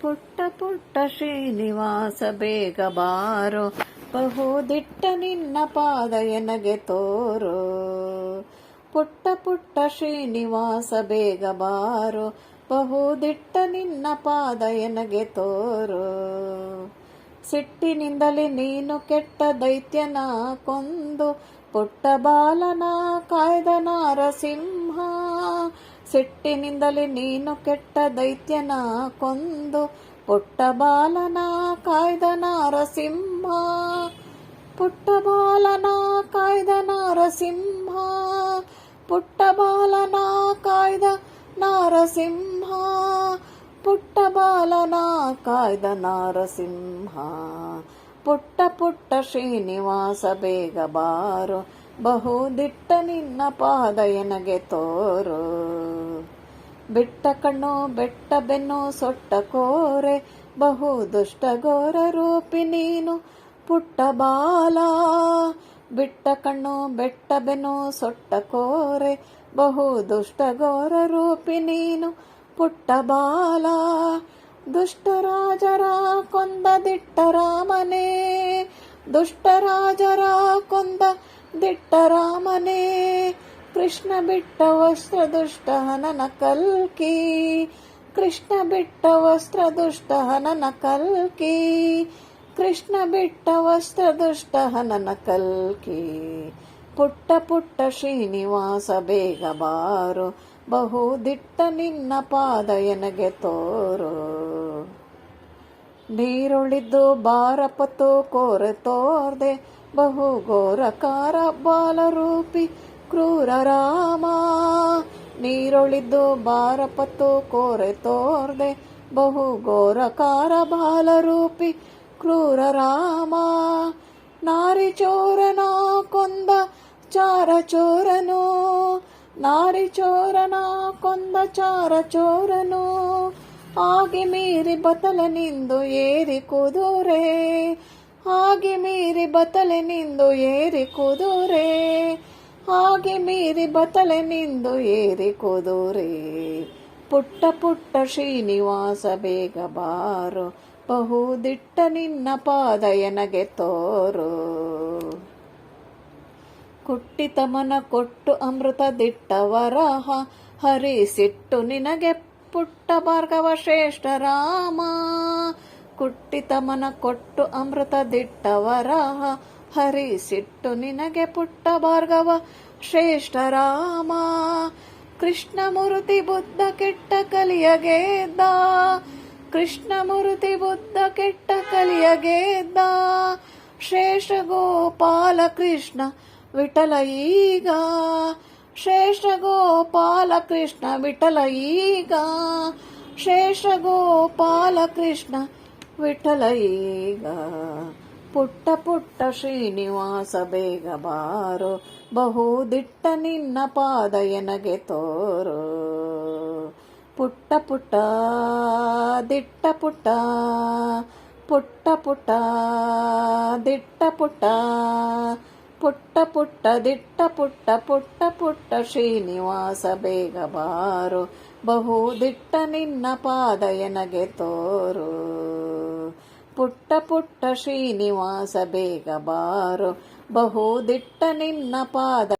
ಪುಟ್ಟ ಪುಟ್ಟ ಶ್ರೀನಿವಾಸ ಬೇಗ ಬಾರೋ. ಬಹುದಿಟ್ಟ ನಿನ್ನ ಪಾದ ಎನಗೆ ತೋರೋ. ಪುಟ್ಟ ಪುಟ್ಟ ಶ್ರೀನಿವಾಸ ಬೇಗ ಬಾರೋ. ಬಹುದಿಟ್ಟ ನಿನ್ನ ಪಾದ ಎನಗೆ ತೋರೋ. ಸಿಟ್ಟಿನಿಂದಲೇ ನೀನು ಕೆಟ್ಟ ದೈತ್ಯನ ಕೊಂದು. ಪುಟ್ಟ ಬಾಲನ ಕಾಯ್ದ ನಾರಸಿಂಹ ಸಿಟ್ಟಿನಿಂದಲೇ ನೀನು ಕೆಟ್ಟ ದೈತ್ಯನ ಕೊಂದು ಪುಟ್ಟ ಬಾಲನ ಕಾಯ್ದ ನರಸಿಂಹ. ಪುಟ್ಟ ಬಾಲನ ಕಾಯ್ದ ನರಸಿಂಹ. ಪುಟ್ಟ ಬಾಲನ ಕಾಯ್ದ ನರಸಿಂಹ. ಪುಟ್ಟ ಬಾಲನ ಕಾಯ್ದ ನರಸಿಂಹ. ಪುಟ್ಟ ಪುಟ್ಟ ಶ್ರೀನಿವಾಸ ಬೇಗ ಬಾರು. ಬಹುದಿಟ್ಟ ನಿನ್ನ ಪಾದ ಎನಗೆ ತೋರು. ಬಿಟ್ಟ ಕಣ್ಣು, ಬೆಟ್ಟ ಬೆನ್ನು, ಸೊಟ್ಟ ಕೋರೆ. ಬಹು ದುಷ್ಟ ಘೋರ ರೂಪಿ ನೀನು ಪುಟ್ಟ ಬಾಲ. ಬಿಟ್ಟ ಕಣ್ಣು, ಬೆಟ್ಟ ಬೆನ್ನು, ಸೊಟ್ಟ ಕೋರೆ. ಬಹು ದುಷ್ಟ ಘೋರ ರೂಪಿ ನೀನು ಪುಟ್ಟ ಬಾಲ. ದುಷ್ಟರಾಜರ ಕೊಂದ ದಿಟ್ಟ ರಾಮನೇ. ದುಷ್ಟರಾಜರ ಕೊಂದ ದಿಟ್ಟ ರಾಮನೇ ಕೃಷ್ಣ ಬಿಟ್ಟ ವಸ್ತ್ರ ದುಷ್ಟ ಹನನ ಕಲ್ಕಿ ಕೃಷ್ಣ ಬಿಟ್ಟ ವಸ್ತ್ರ ದುಷ್ಟ ಹನನ ಕಲ್ಕಿ ಕೃಷ್ಣ ಬಿಟ್ಟ ವಸ್ತ್ರ ದುಷ್ಟ ಹನನ ಕಲ್ಕಿ ಪುಟ್ಟ ಪುಟ್ಟ ಶ್ರೀನಿವಾಸ ಬೇಗ ಬಾರು, ಬಹು ದಿಟ್ಟ ನಿನ್ನ ಪಾದ ಎನಗೆ ತೋರು. ನೀರುಳಿದ್ದು ಬಾರಪತು ಕೋರೆ ತೋರ್ದೆ ಬಹು ಘೋರಕಾರ ಬಾಲರೂಪಿ ಕ್ರೂರ ರಾಮ ನೀರೊಳಿದ್ದು ಬಾರಪತ್ತು ಕೋರೆ ತೋರ್ದೆ ಬಹು ಘೋರಕಾರ ಬಾಲರೂಪಿ ಕ್ರೂರ ರಾಮ ನಾರಿ ಚೋರನ ಕೊಂದ ಚಾರ ಚೋರನು. ನಾರಿ ಚೋರನ ಕೊಂದ ಚಾರ ಚೋರನು. ಆಗಿ ಮೀರಿ ಬತಲನಿಂದು ಏರಿ ಕುದುರೆ. ಹಾಗೆ ಮೀರಿ ಬತಲೆ ನಿಂದು ಏರಿ ಕುದುರೆ. ಹಾಗೆ ಮೀರಿ ಬತಲೆ ನಿಂದು ಏರಿ ಕುದುರೆ. ಪುಟ್ಟ ಪುಟ್ಟ ಶ್ರೀನಿವಾಸ ಬೇಗ ಬಾರು. ಬಹುದಿಟ್ಟ ನಿನ್ನ ಪಾದ ಎನಗೆ ತೋರು. ಕುಟ್ಟಿತಮನ ಕೊಟ್ಟು ಅಮೃತ ದಿಟ್ಟ ವರಹ. ಹರಿಸಿಟ್ಟು ನಿನಗೆ ಪುಟ್ಟ ಭಾರ್ಗವ ಶ್ರೇಷ್ಠ ರಾಮ. ಕುಟ್ಟಿತಮನ ಕೊಟ್ಟು ಅಮೃತ ದಿಟ್ಟವರ ಹರಿಸಿಟ್ಟು ನಿನಗೆ ಪುಟ್ಟ ಭಾರ್ಗವ ಶ್ರೇಷ್ಠ ರಾಮ. ಕೃಷ್ಣಮೂರ್ತಿ ಬುದ್ಧ ಕೆಟ್ಟ ಕಲಿಯಗೆದ್ದ. ಕೃಷ್ಣಮೂರ್ತಿ ಬುದ್ಧ ಕೆಟ್ಟ ಕಲಿಯಗೆದ್ದ. ಶ್ರೇಷ್ಠ ಗೋಪಾಲ ಕೃಷ್ಣ ವಿಠಲ ಈಗ. ಶ್ರೇಷ್ಠ ಗೋಪಾಲ ಕೃಷ್ಣ ವಿಠಲ ಈಗ. ಶ್ರೇಷ್ಠ ಗೋಪಾಲ ಕೃಷ್ಣ ವಿಠಲ ಈಗ. ಪುಟ್ಟ ಪುಟ್ಟ ಶ್ರೀನಿವಾಸ ಬೇಗ ಬಾರೋ. ಬಹುದಿಟ್ಟ ನಿನ್ನ ಪಾದ ಎನಗೆ ತೋರು. ಪುಟ್ಟ ಪುಟ್ಟ, ದಿಟ್ಟ ಪುಟ್ಟ ಪುಟ್ಟ ಪುಟ್ಟ, ದಿಟ್ಟ ಪುಟ್ಟ ಪುಟ್ಟ ಪುಟ್ಟ, ದಿಟ್ಟ ಪುಟ್ಟ ಪುಟ್ಟ ಪುಟ್ಟ ಶ್ರೀನಿವಾಸ ಬೇಗ ಬಾರು. ಬಹುದಿಟ್ಟ ನಿನ್ನ ಪಾದ ಎನಗೆ ತೋರು. ಪುಟ್ಟ ಪುಟ್ಟ ಶ್ರೀನಿವಾಸ ಬೇಗ ಬಾರು. ಬಹುದಿಟ್ಟ ನಿನ್ನ ಪಾದ